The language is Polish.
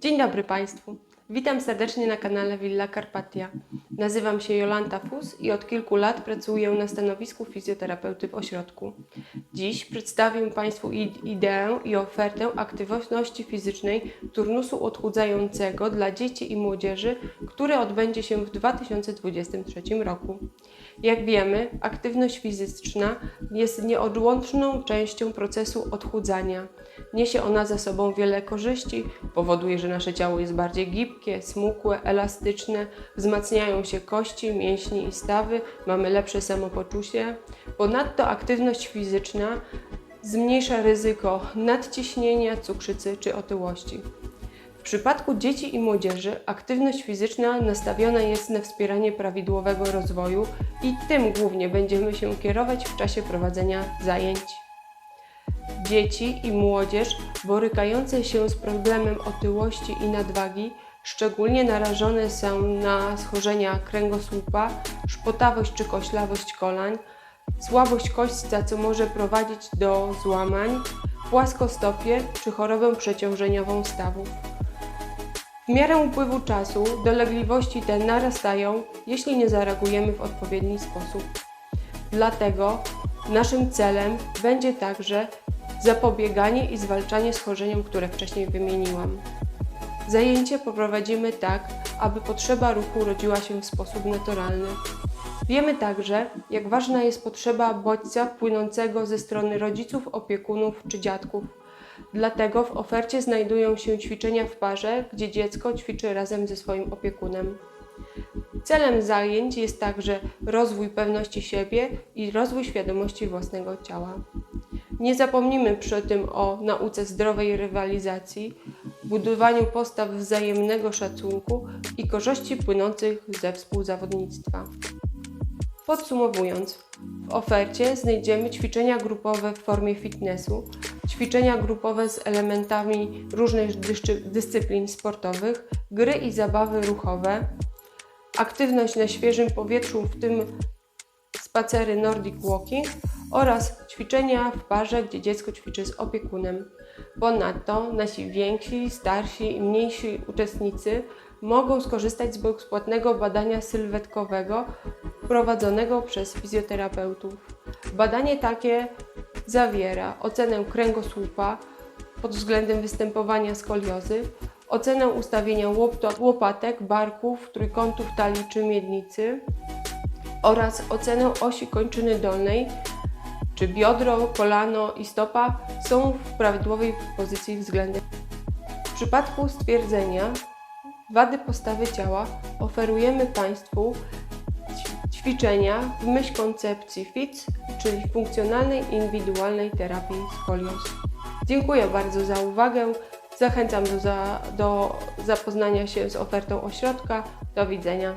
Dzień dobry Państwu. Witam serdecznie na kanale Villa Carpatia. Nazywam się Jolanta Fus i od kilku lat pracuję na stanowisku fizjoterapeuty w ośrodku. Dziś przedstawię Państwu ideę i ofertę aktywności fizycznej turnusu odchudzającego dla dzieci i młodzieży, który odbędzie się w 2023 roku. Jak wiemy, aktywność fizyczna jest nieodłączną częścią procesu odchudzania. Niesie ona za sobą wiele korzyści, powoduje, że nasze ciało jest bardziej gibkie, smukłe, elastyczne, wzmacniają się kości, mięśnie i stawy, mamy lepsze samopoczucie. Ponadto aktywność fizyczna zmniejsza ryzyko nadciśnienia, cukrzycy czy otyłości. W przypadku dzieci i młodzieży aktywność fizyczna nastawiona jest na wspieranie prawidłowego rozwoju i tym głównie będziemy się kierować w czasie prowadzenia zajęć. Dzieci i młodzież borykające się z problemem otyłości i nadwagi szczególnie narażone są na schorzenia kręgosłupa, szpotawość czy koślawość kolań, słabość kośćca, co może prowadzić do złamań, płaskostopie czy chorobę przeciążeniową stawów. W miarę upływu czasu dolegliwości te narastają, jeśli nie zareagujemy w odpowiedni sposób. Dlatego naszym celem będzie także zapobieganie i zwalczanie schorzeniom, które wcześniej wymieniłam. Zajęcie poprowadzimy tak, aby potrzeba ruchu rodziła się w sposób naturalny. Wiemy także, jak ważna jest potrzeba bodźca płynącego ze strony rodziców, opiekunów czy dziadków. Dlatego w ofercie znajdują się ćwiczenia w parze, gdzie dziecko ćwiczy razem ze swoim opiekunem. Celem zajęć jest także rozwój pewności siebie i rozwój świadomości własnego ciała. Nie zapomnimy przy tym o nauce zdrowej rywalizacji, budowaniu postaw wzajemnego szacunku i korzyści płynących ze współzawodnictwa. Podsumowując, w ofercie znajdziemy ćwiczenia grupowe w formie fitnessu, ćwiczenia grupowe z elementami różnych dyscy- dyscyplin sportowych, gry i zabawy ruchowe, aktywność na świeżym powietrzu, w tym spacery Nordic Walking oraz ćwiczenia w parze, gdzie dziecko ćwiczy z opiekunem. Ponadto nasi więksi, starsi i mniejsi uczestnicy mogą skorzystać z bezpłatnego badania sylwetkowego prowadzonego przez fizjoterapeutów. Badanie takie zawiera ocenę kręgosłupa pod względem występowania skoliozy, ocenę ustawienia łopatek, barków, trójkątów talii czy miednicy oraz ocenę osi kończyny dolnej, czy biodro, kolano i stopa są w prawidłowej pozycji względem. W przypadku stwierdzenia wady postawy ciała oferujemy Państwu ćwiczenia w myśl koncepcji FITS, czyli funkcjonalnej indywidualnej terapii skolios. Dziękuję bardzo za uwagę. Zachęcam do, za, do zapoznania się z ofertą ośrodka. Do widzenia.